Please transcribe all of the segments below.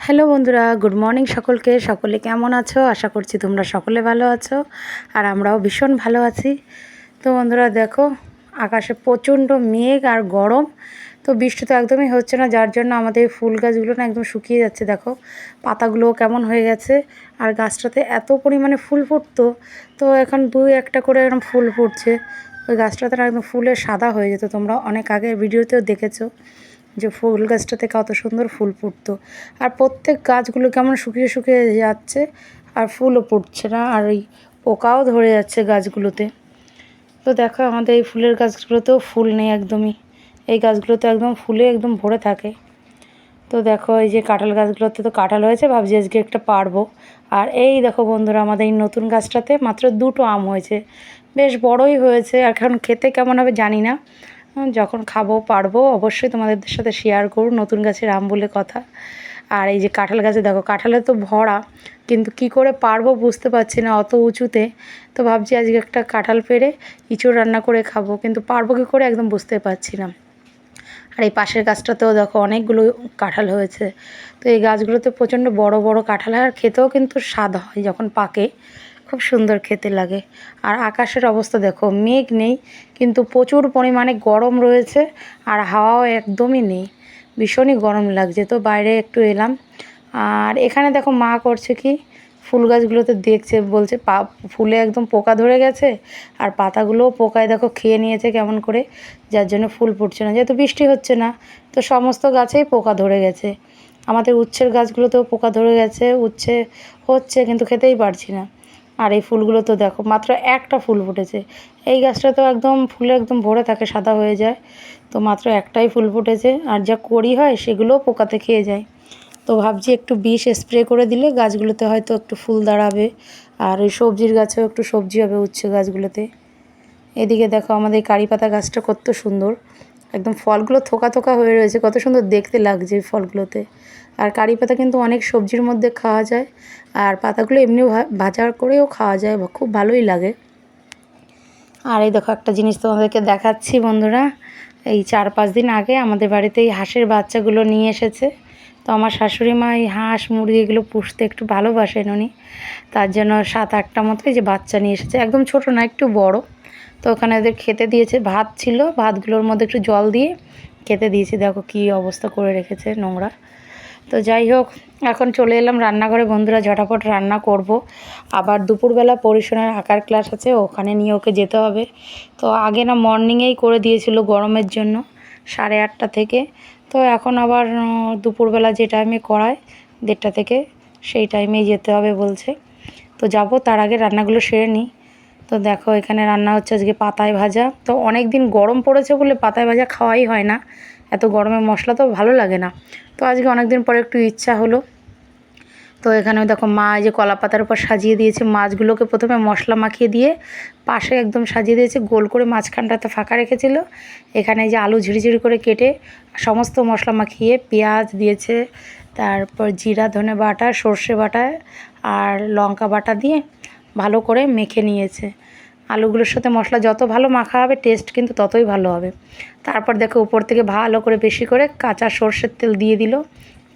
Hello বন্ধুরা, good morning সকলকে। সকলে কেমন আছো? আশা করছি তোমরা সকলে ভালো আছো আর আমরাও ভীষণ ভালো আছি। তো বন্ধুরা, দেখো, আকাশে প্রচণ্ড মেঘ আর গরম। তো বৃষ্টি তো একদমই হচ্ছে না, যার জন্য আমাদের এই ফুল গাছগুলো না একদম শুকিয়ে যাচ্ছে। দেখো, পাতাগুলোও কেমন হয়ে গেছে আর গাছটাতে এত পরিমাণে ফুল ফুটতো। তো এখন দুই একটা করে এরকম ফুল ফুটছে। ওই গাছটাতে একদম ফুলে সাদা হয়ে যেত। তোমরা অনেক আগে ভিডিওতেও দেখেছ। যে ফুল গাছটাতে কত সুন্দর ফুল ফুটতো। আর প্রত্যেক গাছগুলো কেমন শুকিয়ে শুকিয়ে যাচ্ছে আর ফুলও ফুটছে না, আর ওই পোকাও ধরে যাচ্ছে গাছগুলোতে। তো দেখো আমাদের এই ফুলের গাছগুলোতেও ফুল নেই একদমই। এই গাছগুলোতে একদম ফুলে একদম ভরে থাকে। তো দেখো এই যে কাঁঠাল গাছগুলোতে তো কাঁঠাল হয়েছে, ভাবছি আজকে একটা পারব আর এই দেখো বন্ধুরা আমাদের এই নতুন গাছটাতে মাত্র দুটো আম হয়েছে। বেশ বড়ই হয়েছে, আর এখন খেতে কেমন হবে জানি না। যখন খাব, পারব, অবশ্যই তোমাদের সাথে শেয়ার করুন নতুন গাছের আম বলে কথা। আর এই যে কাঁঠাল গাছে, দেখো, কাঁঠালে তো ভরা, কিন্তু কি করে পারব বুঝতে পারছি না, অত উঁচুতে। তো ভাবছি আজকে একটা কাঁঠাল পেরে ইঁচড় রান্না করে খাব, কিন্তু পারব কি করে একদম বুঝতে পারছি না। আর এই পাশের গাছটাতেও দেখো, অনেকগুলো কাঁঠাল হয়েছে। তো এই গাছগুলোতে প্রচণ্ড বড় বড় কাঁঠাল হয়, আর খেতেও কিন্তু স্বাদ হয় যখন পাকে। খুব সুন্দর খেতে লাগে। আর আকাশের অবস্থা দেখো, মেঘ নেই, কিন্তু প্রচুর পরিমাণে গরম রয়েছে আর হাওয়াও একদমই নেই। ভীষণই গরম লাগছে। তো বাইরে একটু এলাম। আর এখানে দেখো মা করছে কি? ফুল গাছগুলোতে দেখছে, বলছে, পা, ফুলে একদম পোকা ধরে গেছে আর পাতাগুলোও পোকায় দেখো খেয়ে নিয়েছে কেমন করে। যার জন্য ফুল ফুটছে না। যেহেতু বৃষ্টি হচ্ছে না, তো সমস্ত গাছেই পোকা ধরে গেছে। আমাদের উচ্ছের গাছগুলোতেও পোকা ধরে গেছে, উচ্ছে হচ্ছে, কিন্তু খেতেই পারছি না। আর এই ফুলগুলো তো দেখো, মাত্র একটা ফুল ফুটেছে। এই গাছটা তো একদম, ফুলে একদম ভরে থাকে, সাদা হয়ে যায়। তো মাত্র একটাই ফুল ফুটেছে, আর যা কড়ি হয় সেগুলোও পোকাতে খেয়ে যায়। তো ভাবছি একটু বিষ স্প্রে করে দিলে গাছগুলোতে হয়তো একটু ফুল দাঁড়াবে, আর ওই সবজির গাছেও একটু সবজি হবে উচ্ছে গাছগুলোতে। এদিকে দেখো আমাদের কারি পাতা গাছটা কত সুন্দর। একদম ফলগুলো থোকা থোকা হয়ে রয়েছে, কত সুন্দর দেখতে লাগছে ফলগুলোতে। আর কারি পাতা কিন্তু অনেক সবজির মধ্যে খাওয়া যায়। আর পাতাগুলো এমনিও ভা- ভাজা করেও খাওয়া যায় খুব ভালোই লাগে। আর এই দেখো একটা জিনিস তোমাদেরকে দেখাচ্ছি বন্ধুরা। এই চার পাঁচ দিন আগে আমাদের বাড়িতে এই হাঁসের বাচ্চাগুলো নিয়ে এসেছে। তো আমার শাশুড়ি মা এই হাঁস, মুরগি এগুলো পুষতে একটু ভালোবাসেন উনি। তার জন্য সাত আটটা মতো এই যে বাচ্চা নিয়ে এসেছে। একদম ছোট না, একটু বড়। তো ওখানে ওদের খেতে দিয়েছে, ভাত ছিল। ভাতগুলোর মধ্যে একটু জল দিয়ে খেতে দিয়েছি। দেখো কী অবস্থা করে রেখেছে নোংরা। তো যাই হোক, এখন চলে এলাম রান্নাঘরে। বন্ধুরা, ঝটাপট রান্না করব। আবার দুপুরবেলা পরিশোনার আঁকার ক্লাস আছে, ওখানে নিয়ে ওকে যেতে হবে। তো আগে না মর্নিংয়েই করে দিয়েছিল গরমের জন্য, সাড়ে আটটা থেকে। তো এখন আবার দুপুরবেলা যে টাইমে করায়, দেড়টা থেকে, সেই টাইমেই যেতে হবে বলছে। তো যাব, তার আগে রান্নাগুলো সেরে নিই। তো দেখো, এখানে রান্না হচ্ছে আজকে পাতায় ভাজা। তো অনেক দিন গরম পড়েছে বলে পাতায় ভাজা খাওয়াই হয় না। এত গরমে মশলা তো ভালো লাগে না। তো আজকে অনেক দিন পরে একটু ইচ্ছা হলো। তো এখানে দেখো মা, এই যে কলা পাতার উপর সাজিয়ে দিয়েছে মাছগুলোকে প্রথমে মশলা মাখিয়ে দিয়ে পাশে একদম সাজিয়ে দিয়েছে, গোল করে মাঝখানটাতে ফাঁকা রেখেছিল। এখানে যে আলু ঝিরিঝিরি করে কেটে সমস্ত মশলা মাখিয়ে পেঁয়াজ দিয়েছে, তারপর জিরা, ধনে বাটা, সর্ষে বাটা আর লঙ্কা বাটা দিয়ে ভালো করে মেখে নিয়েছে। আলুগুলোর সাথে মশলা যত ভালো মাখা হবে টেস্ট কিন্তু ততই ভালো হবে। তারপর দেখো উপর থেকে ভালো করে বেশি করে কাঁচা সর্ষের তেল দিয়ে দিল,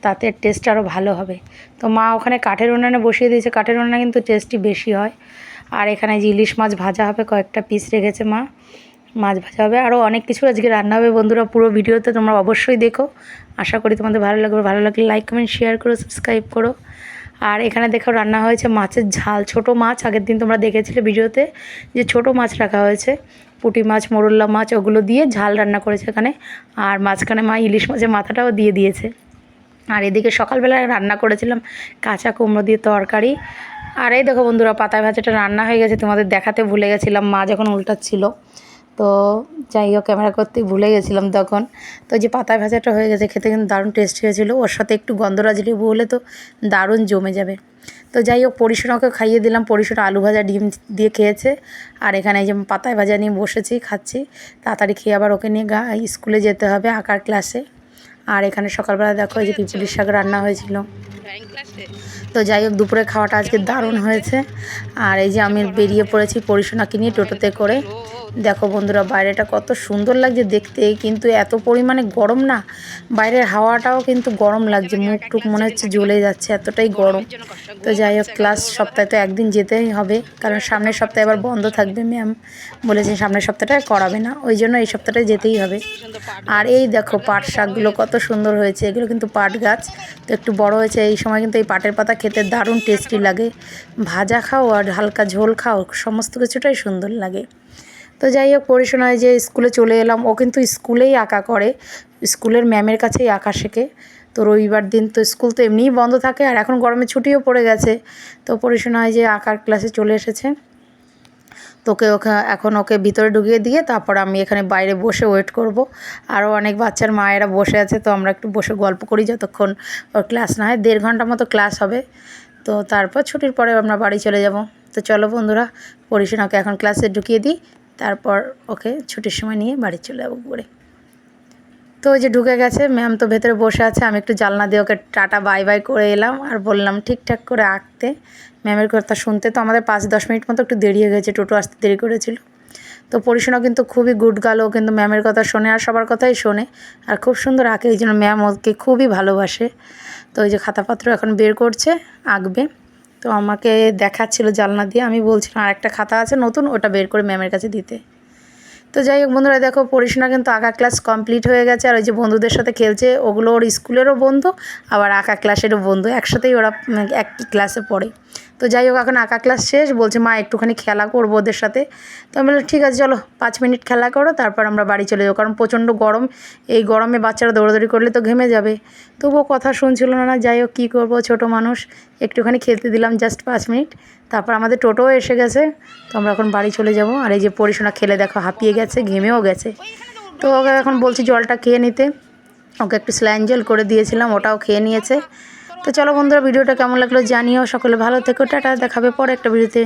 তাতে টেস্ট আরও ভালো হবে। তো মা ওখানে কাঠের উনানে বসিয়ে দিয়েছে, কাঠের উনানে কিন্তু টেস্টই বেশি হয়। আর এখানে যে ইলিশ মাছ ভাজা হবে, কয়েকটা পিস রেখেছে মা। মাছ ভাজা হবে আরও অনেক কিছু আজকে রান্না হবে বন্ধুরা, পুরো ভিডিওতে তোমরা অবশ্যই দেখো। আশা করি তোমাদের ভালো লাগবে, ভালো লাগলে লাইক কমেন্ট শেয়ার করো সাবস্ক্রাইব করো। আর এখানে দেখো রান্না হয়েছে মাছের ঝাল। ছোট মাছ, আগের দিন তোমরা দেখেছিলে ভিডিওতে, যে ছোট মাছ রাখা হয়েছে। পুঁটি মাছ, মোরল্লা মাছ, ওগুলো দিয়ে ঝাল রান্না করেছে এখানে। আর মাঝখানে মা ইলিশ মাছের মাথাটাও দিয়ে দিয়েছে। আর এদিকে সকালবেলায় রান্না করেছিলাম কাঁচা কুমড়ো দিয়ে তরকারি। আর এই দেখো বন্ধুরা, পাতায় ভাজাটা রান্না হয়ে গেছে, তোমাদের দেখাতে ভুলে গেছিলাম, মা যখন উল্টাচ্ছিল। তো যাই হোক ক্যামেরা করতে ভুলে গেছিলাম তখন। তো যে পাতায় ভাজাটা হয়ে গেছে, খেতে কিন্তু দারুণ টেস্ট হয়েছিলো। ওর সাথে একটু গন্ধরাজ লেবু হলে তো দারুণ জমে যাবে। তো যাই হোক পরিশোনাকে খাইয়ে দিলাম। পরিশোনা আলু ভাজা ডিম দিয়ে খেয়েছে। আর এখানে এই যে পাতায় ভাজা নিয়ে বসেছি, খাচ্ছি। তাড়াতাড়ি খেয়ে আবার ওকে নিয়ে গা, স্কুলে যেতে হবে আঁকার ক্লাসে আর এখানে সকালবেলা দেখো এই যে পিপুলির শাক রান্না হয়েছিল। তো যাই হোক দুপুরে খাওয়াটা আজকে দারুণ হয়েছে। আর এই যে আমি বেরিয়ে পড়েছি পরিশোনাকে নিয়ে টোটোতে করে। দেখো বন্ধুরা বাইরেটা কত সুন্দর লাগছে দেখতে কিন্তু এত পরিমাণে গরম না। বাইরের হাওয়াটাও কিন্তু গরম লাগছে মুখ টুক মনে হচ্ছে জ্বলে যাচ্ছে এতটাই গরম। তো যাই হোক ক্লাস সপ্তাহে তো একদিন যেতেই হবে কারণ সামনের সপ্তাহে আবার বন্ধ থাকবে ম্যাম। বলেছেন সামনের সপ্তাহটায় করাবে না ওই জন্য এই সপ্তাহটায় যেতেই হবে। আর এই দেখো পাট শাকগুলো কত সুন্দর হয়েছে এগুলো কিন্তু পাট গাছ। তো একটু বড় হয়েছে এই সময় কিন্তু এই পাটের পাতা খেতে দারুণ টেস্টি লাগে। ভাজা খাও আর হালকা ঝোল খাও, সমস্ত কিছুটাই সুন্দর লাগে। তো যাই হোক পড়াশোনায় যে স্কুলে চলে এলাম। ও কিন্তু স্কুলেই আঁকা করে। স্কুলের ম্যামের কাছেই আঁকা শেখে। তো রবিবার দিন তো স্কুল তো এমনিই বন্ধ থাকে আর এখন গরমে ছুটিও পড়ে গেছে। তো পড়াশোনায় যে আঁকার ক্লাসে চলে এসেছে। তোকে ওকে এখন ওকে ভিতরে ঢুকিয়ে দিয়ে তারপর আমি এখানে বাইরে বসে ওয়েট করব। আরও অনেক বাচ্চার মায়েরা বসে আছে, তো আমরা একটু বসে গল্প করি যতক্ষণ ওর ক্লাস না হয়। দেড় ঘণ্টা মতো ক্লাস হবে। তো তারপর ছুটির পরে আমরা বাড়ি চলে যাব। তো চলো বন্ধুরা পরিশোনাকে এখন ক্লাসে ঢুকিয়ে দিই। তারপর ওকে ছুটির সময় নিয়ে বাড়ি চলে যাব করে তো ওই যে ঢুকে গেছে ম্যাম তো ভেতরে বসে আছে, আমি একটু জানলা দিয়ে ওকে টাটা বাই বাই করে এলাম। আর বললাম ঠিকঠাক করে আঁকতে। ম্যামের কথা শুনতে তো আমাদের পাঁচ দশ মিনিট মতো একটু দেরি হয়ে গেছে, টোটো আসতে দেরি করেছিল। তো পড়াশোনা কিন্তু খুবই গুড গেল কিন্তু ম্যামের কথা শোনে আর সবার কথাই শোনে। আর খুব সুন্দর আঁকে, এই জন্য ম্যাম ওকে খুবই ভালোবাসে। তো ওই যে খাতাপত্র এখন বের করছে, আঁকবে। তো আমাকে দেখাচ্ছিল জানলা দিয়ে, আমি বলছিলাম, আর একটা খাতা আছে নতুন, ওটা বের করে ম্যামের কাছে দিতে। তো যাই হোক বন্ধুরা, দেখো পড়াশোনা কিন্তু আঁকা ক্লাস কমপ্লিট হয়ে গেছে। আর ওই যে বন্ধুদের সাথে খেলছে, ওগুলো ওর স্কুলেরও বন্ধু, আবার আঁকা ক্লাসেরও বন্ধু। একসাথেই ওরা একই ক্লাসে পড়ে। তো যাই হোক, এখন আঁকা ক্লাস শেষ। বলছে, মা, একটুখানি খেলা করব ওদের সাথে। তো আমি বললাম, ঠিক আছে, চলো, পাঁচ মিনিট খেলা করো, তারপর আমরা বাড়ি চলে যাব। কারণ প্রচণ্ড গরম, এই গরমে বাচ্চারা দৌড়াদৌড়ি করলে তো ঘেমে যাবে। তবুও কথা শুনছিল না যাই হোক, কী করব, ছোটো মানুষ। একটুখানি খেলতে দিলাম জাস্ট পাঁচ মিনিট। তারপর আমাদের টোটোও এসে গেছে। তো আমরা এখন বাড়ি চলে যাব। আর এই যে পড়াশোনা খেলে দেখো হাঁপিয়ে গেছে, ঘেমেও গেছে। তো ওকে এখন বলছি জলটা খেয়ে নিতে। ওকে একটু স্ল্যান জল করে দিয়েছিলাম, ওটাও খেয়ে নিয়েছে। তো চলো বন্ধুরা, ভিডিওটা কেমন লাগল জানিও। সকলে ভালো থেকো, টাটা, দেখাবে পরে একটা ভিডিওতে।